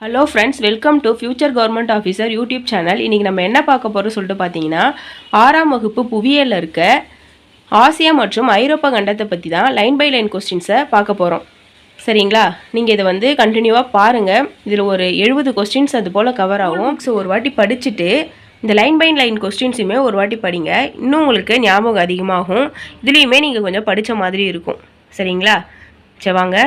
Hello friends welcome to future government officer YouTube channel இன்றைக்கி நம்ம என்ன பார்க்க போகிறோம் சொல்லிட்டு பார்த்தீங்கன்னா ஆறாம் வகுப்பு புவியியலில் இருக்க ஆசியா மற்றும் ஐரோப்பா கண்டத்தை பற்றி தான் லைன் பை லைன் கொஸ்டின்ஸை பார்க்க போகிறோம் சரிங்களா? நீங்கள் இதை வந்து கண்டினியூவாக பாருங்கள் இதில் ஒரு எழுபது கொஸ்டின்ஸ் அது போல் கவர் ஆகும். ஸோ ஒரு வாட்டி படிச்சுட்டு இந்த லைன் பை லைன் கொஸ்டின்ஸுமே ஒரு வாட்டி படிங்க. இன்னும் உங்களுக்கு ஞாபகம் அதிகமாகும். இதுலேயுமே நீங்கள் கொஞ்சம் படித்த மாதிரி இருக்கும். சரிங்களா? சரி வாங்க.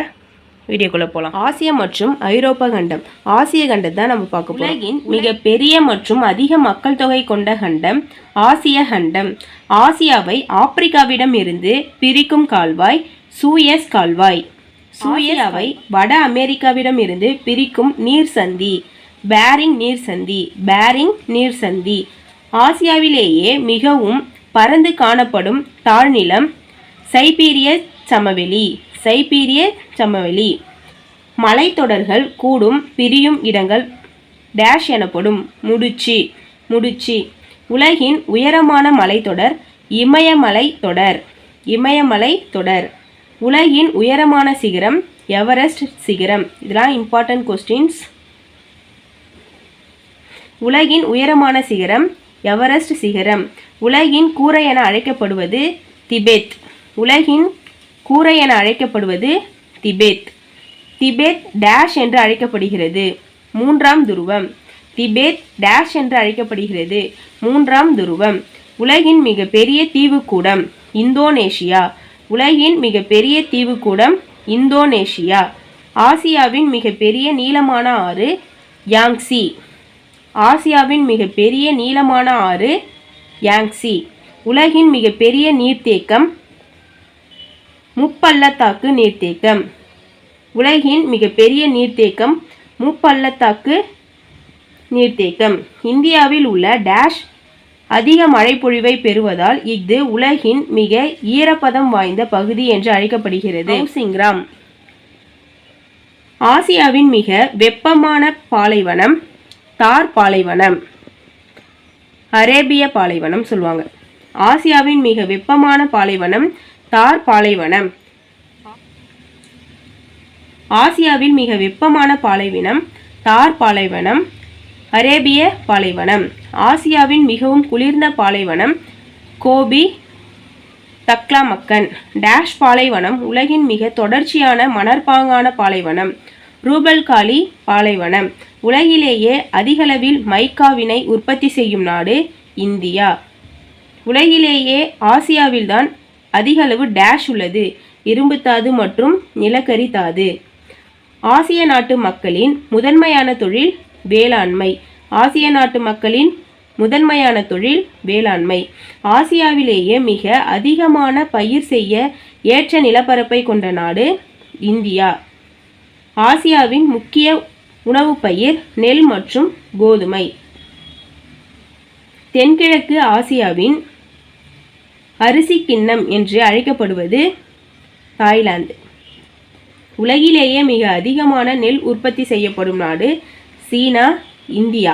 வீடியோக்குள்ளே போகலாம் ஆசியா மற்றும் ஐரோப்பா கண்டம். ஆசிய கண்டம் தான் நம்ம பார்க்க போகிறோம் உலகின் மிக பெரிய மற்றும் அதிக மக்கள் தொகை கொண்ட கண்டம் ஆசிய கண்டம். ஆசியாவை ஆப்பிரிக்காவிடம் இருந்து பிரிக்கும் கால்வாய் சூயஸ் கால்வாய். சூயாவை வட அமெரிக்காவிடம் இருந்து பிரிக்கும் நீர் சந்தி பேரிங் நீர் சந்தி பேரிங் நீர் சந்தி ஆசியாவிலேயே மிகவும் பரந்து காணப்படும் தாழ்நிலம் சைபீரிய சமவெளி. சைபீரிய சமவெளி. மலைத்தொடர்கள் கூடும் பிரியும் இடங்கள் டேஷ் எனப்படும். முடிச்சி முடிச்சி. உலகின் உயரமான மலைத்தொடர் இமயமலை தொடர் இமயமலை தொடர். உலகின் உயரமான சிகரம் எவரெஸ்ட் சிகரம். இதெல்லாம் இம்பார்ட்டன்ட் கொஸ்டின்ஸ் உலகின் உயரமான சிகரம் எவரெஸ்ட் சிகரம். உலகின் கூரை என அழைக்கப்படுவது திபெத். உலகின் கூரை என அழைக்கப்படுவது திபெத். திபெத் டேஷ் என்று அழைக்கப்படுகிறது. மூன்றாம் துருவம். திபெத் டேஷ் என்று அழைக்கப்படுகிறது. மூன்றாம் துருவம். உலகின் மிகப்பெரிய தீவுக்கூடம் இந்தோனேஷியா. உலகின் மிகப்பெரிய தீவுக்கூடம் இந்தோனேஷியா. ஆசியாவின் மிகப்பெரிய நீளமான ஆறு யாங்ஸி. ஆசியாவின் மிகப்பெரிய நீளமான ஆறு யாங்ஸி. உலகின் மிகப்பெரிய நீர்த்தேக்கம் முப்பள்ளத்தாக்கு நீர்த்தேக்கம். உலகின் மிகப்பெரிய நீர்த்தேக்கம் முப்பள்ளத்தாக்கு நீர்த்தேக்கம். இந்தியாவில் உள்ள டேஷ் அதிக மழைப்பொழிவை பெறுவதால் இது உலகின் மிக ஈரப்பதம் வாய்ந்த பகுதி என்று அழைக்கப்படுகிறது. சிங்ராம் ஆசியாவின் மிக வெப்பமான பாலைவனம் தார் பாலைவனம். அரேபிய பாலைவனம் சொல்லுவாங்க. ஆசியாவின் மிக வெப்பமான பாலைவனம் தார் பாலைவனம். ஆசியாவில் மிக வெப்பமான பாலைவனம் தார் பாலைவனம் அரேபிய பாலைவனம். ஆசியாவின் மிகவும் குளிர்ந்த பாலைவனம் கோபி தக்லாமக்கன். டேஷ் பாலைவனம் உலகின் மிக தொடர்ச்சியான மணற்பாங்கான பாலைவனம். ரூபல்காலி பாலைவனம். உலகிலேயே அதிகளவில் மைக்காவினை உற்பத்தி செய்யும் நாடு இந்தியா. உலகிலேயே ஆசியாவில்தான் அதிகளவு டேஷ் உள்ளது. இரும்புத்தாது மற்றும் நிலக்கரி தாது. ஆசிய நாட்டு மக்களின் முதன்மையான தொழில் வேளாண்மை. ஆசிய நாட்டு மக்களின் முதன்மையான தொழில் வேளாண்மை. ஆசியாவிலேயே மிக அதிகமான பயிர் செய்ய ஏற்ற நிலப்பரப்பை கொண்ட நாடு இந்தியா. ஆசியாவின் முக்கிய உணவுப் பயிர் நெல் மற்றும் கோதுமை. தென்கிழக்கு ஆசியாவின் அரிசி கிண்ணம் என்று அழைக்கப்படுவது தாய்லாந்து. உலகிலேயே மிக அதிகமான நெல் உற்பத்தி செய்யப்படும் நாடு சீனா இந்தியா.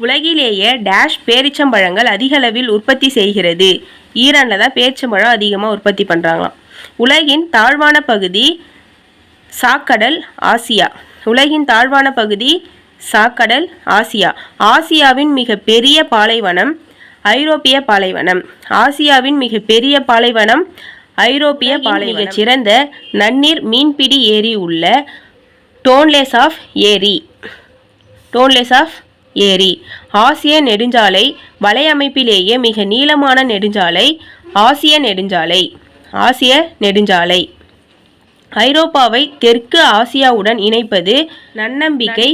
உலகிலேயே டேஷ் பேரிச்சம்பழங்கள் அதிகளவில் உற்பத்தி செய்கிறது. ஈரானில் தான் பேரிச்சம்பழம் அதிகமாக உற்பத்தி பண்ணுறாங்களாம் உலகின் தாழ்வான பகுதி சாக்கடல் ஆசியா. உலகின் தாழ்வான பகுதி சாக்கடல் ஆசியா. ஆசியாவின் மிக பெரிய பாலைவனம் ஐரோப்பிய பாலைவனம். ஆசியாவின் மிக பெரிய பாலைவனம் ஐரோப்பிய பாலைவனம். சிறந்த நன்னீர் மீன்பிடி ஏரி உள்ள டோன்லேஸ் ஆஃப் ஏரி. டோன்லேஸ் ஆஃப் ஏரி. ஆசிய நெடுஞ்சாலை வலையமைப்பிலேயே மிக நீளமான நெடுஞ்சாலை ஆசிய நெடுஞ்சாலை ஆசிய நெடுஞ்சாலை. ஐரோப்பாவை தெற்கு ஆசியாவுடன் இணைப்பது நன்னம்பிக்கை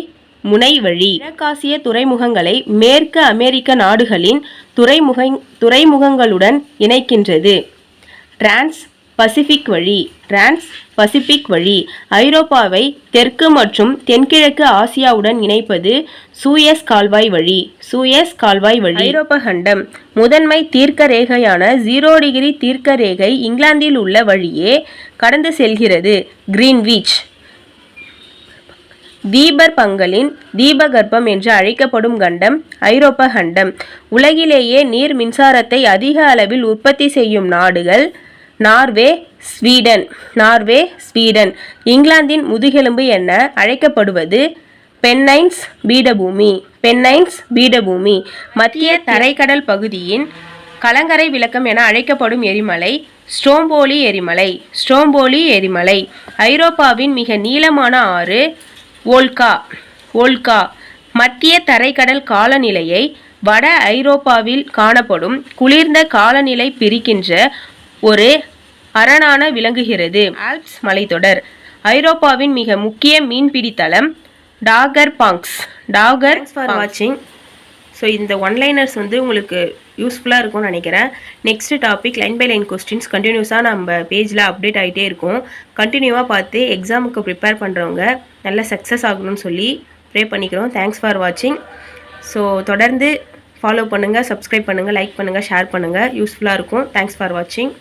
முனை வழி கிழக்காசிய துறைமுகங்களை மேற்கு அமெரிக்க நாடுகளின் துறைமுக துறைமுகங்களுடன் இணைக்கின்றது. டிரான்ஸ் பசிபிக் வழி. டிரான்ஸ் பசிபிக் வழி. ஐரோப்பாவை தெற்கு மற்றும் தென்கிழக்கு ஆசியாவுடன் இணைப்பது சூயஸ் கால்வாய் வழி. சூயஸ் கால்வாய் வழி. ஐரோப்ப கண்டம். முதன்மை தீர்க்க ரேகையான ஜீரோ டிகிரி தீர்க்க ரேகை இங்கிலாந்தில் உள்ள வழியே கடந்து செல்கிறது. கிரீன்விச் தீபர் பங்கலின் தீபகற்பம் என்று அழைக்கப்படும் கண்டம் ஐரோப்ப கண்டம். உலகிலேயே நீர் மின்சாரத்தை அதிக அளவில் உற்பத்தி செய்யும் நாடுகள் நார்வே ஸ்வீடன். Norway Sweden. இங்கிலாந்தின் முதுகெலும்பு என அழைக்கப்படுவது பென்னைன்ஸ் பீடபூமி. பென்னைன்ஸ் பீடபூமி. மத்திய தரைக்கடல் பகுதியின் கலங்கரை விளக்கம் என அழைக்கப்படும் எரிமலை ஸ்ட்ரோம்போலி எரிமலை. ஸ்ட்ரோம்போலி எரிமலை. ஐரோப்பாவின் மிக நீளமான ஆறு வோல்கா வோல்கா. மத்திய தரைக்கடல் காலநிலையை வட ஐரோப்பாவில் காணப்படும் குளிர்ந்த காலநிலை பிரிக்கின்ற ஒரு அரணான விளங்குகிறது. ஆல்ப்ஸ் மலைத்தொடர். ஐரோப்பாவின் மிக முக்கிய மீன்பிடித்தளம் டாகர் பாங்க்ஸ் டாகர் ஃபார் வாட்சிங் ஸோ இந்த ஒன்லைனர்ஸ் வந்து உங்களுக்கு யூஸ்ஃபுல்லாக இருக்கும்னு நினைக்கிறேன். Next topic line by line questions கண்டினியூஸாக நம்ம பேஜில் அப்டேட் ஆகிட்டே இருக்கும். கண்டினியூவாக பார்த்து எக்ஸாமுக்கு ப்ரிப்பேர் பண்ணுறவங்க நல்ல சக்ஸஸ் ஆகணும்னு சொல்லி ப்ரே பண்ணிக்கிறோம். தேங்க்ஸ் ஃபார் வாட்சிங் ஸோ தொடர்ந்து ஃபாலோ பண்ணுங்கள் சப்ஸ்கிரைப் பண்ணுங்கள் லைக் பண்ணுங்கள் ஷேர் பண்ணுங்கள் யூஸ்ஃபுல்லாக இருக்கும். தேங்க்ஸ் ஃபார் வாட்சிங்